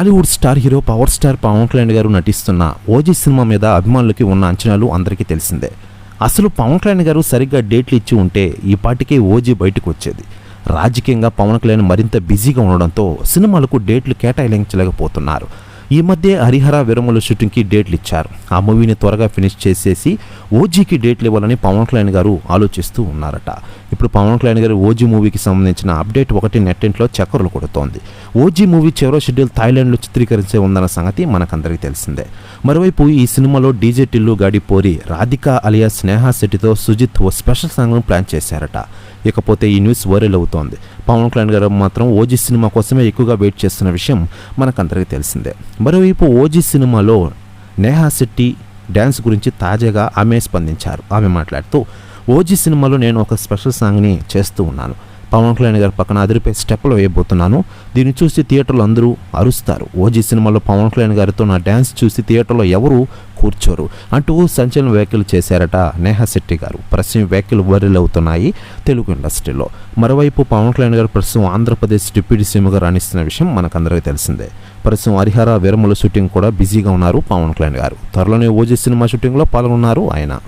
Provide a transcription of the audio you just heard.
Tollywood star hero power star Pawan Kalyan garu నటిస్తున్న OG cinema మీద అభిమానులకి ఉన్న అంచనాలు అందరికీ తెలిసిందే. అసలు పవన్ కళ్యాణ్ గారు సరిగ్గా డేట్లు ఇచ్చి ఉంటే ఈ పాటికే ఓజీ బయటకు వచ్చేది. రాజకీయంగా పవన్ కళ్యాణ్ మరింత బిజీగా ఉండడంతో సినిమాలకు డేట్లు కేటాయించలేకపోతున్నారు. ఈ మధ్య హరిహర విరమల షూటింగ్కి డేట్లు ఇచ్చారు. ఆ మూవీని త్వరగా ఫినిష్ చేసేసి ఓజీకి డేట్లు ఇవ్వాలని పవన్ కళ్యాణ్ గారు ఆలోచిస్తూ ఉన్నారట. ఇప్పుడు పవన్ కళ్యాణ్ గారు ఓజీ మూవీకి సంబంధించిన అప్డేట్ ఒకటి నెట్టింట్లో చక్కర్లు కొడుతోంది. ఓజీ మూవీ చివరో షెడ్యూల్ థాయిలాండ్లో చిత్రీకరించే ఉందన్న సంగతి మనకందరికీ తెలిసిందే. మరోవైపు ఈ సినిమాలో డీజే టిల్లు గాడి పోరి రాధిక అలియా స్నేహా శెట్టితో సుజిత్ ఓ స్పెషల్ సాంగ్ను ప్లాన్ చేశారట. ఇకపోతే ఈ న్యూస్ వైరల్ అవుతోంది. పవన్ కళ్యాణ్ గారు మాత్రం ఓజీ సినిమా కోసమే ఎక్కువగా వెయిట్ చేస్తున్న విషయం మనకందరికీ తెలిసిందే. మరోవైపు ఓజీ సినిమాలో నేహా శెట్టి డ్యాన్స్ గురించి తాజాగా ఆమె స్పందించారు. ఆమె మాట్లాడుతూ ఓజీ సినిమాలో నేను ఒక స్పెషల్ సాంగ్ని చేస్తూ ఉన్నాను. పవన్ కళ్యాణ్ గారి పక్కన అదిరిపై స్టెప్లు వేయబోతున్నాను. దీన్ని చూసి థియేటర్లో అందరూ అరుస్తారు. ఓజీ సినిమాలో పవన్ కళ్యాణ్ గారితో నా డ్యాన్స్ చూసి థియేటర్లో ఎవరు కూర్చోరు అంటూ సంచలన వ్యాఖ్యలు చేశారట నేహా శెట్టి గారు. ప్రస్తుతం వ్యాఖ్యలు వైరల్ అవుతున్నాయి తెలుగు ఇండస్ట్రీలో. మరోవైపు పవన్ కళ్యాణ్ గారు ప్రస్తుతం ఆంధ్రప్రదేశ్ డిప్యూటీ సీఎంగా రాణిస్తున్న విషయం మనకందరికీ తెలిసిందే. ప్రస్తుతం హరిహర వీరముల షూటింగ్ కూడా బిజీగా ఉన్నారు పవన్ కళ్యాణ్ గారు. త్వరలోనే ఓజీ సినిమా షూటింగ్లో పాల్గొన్నారు ఆయన.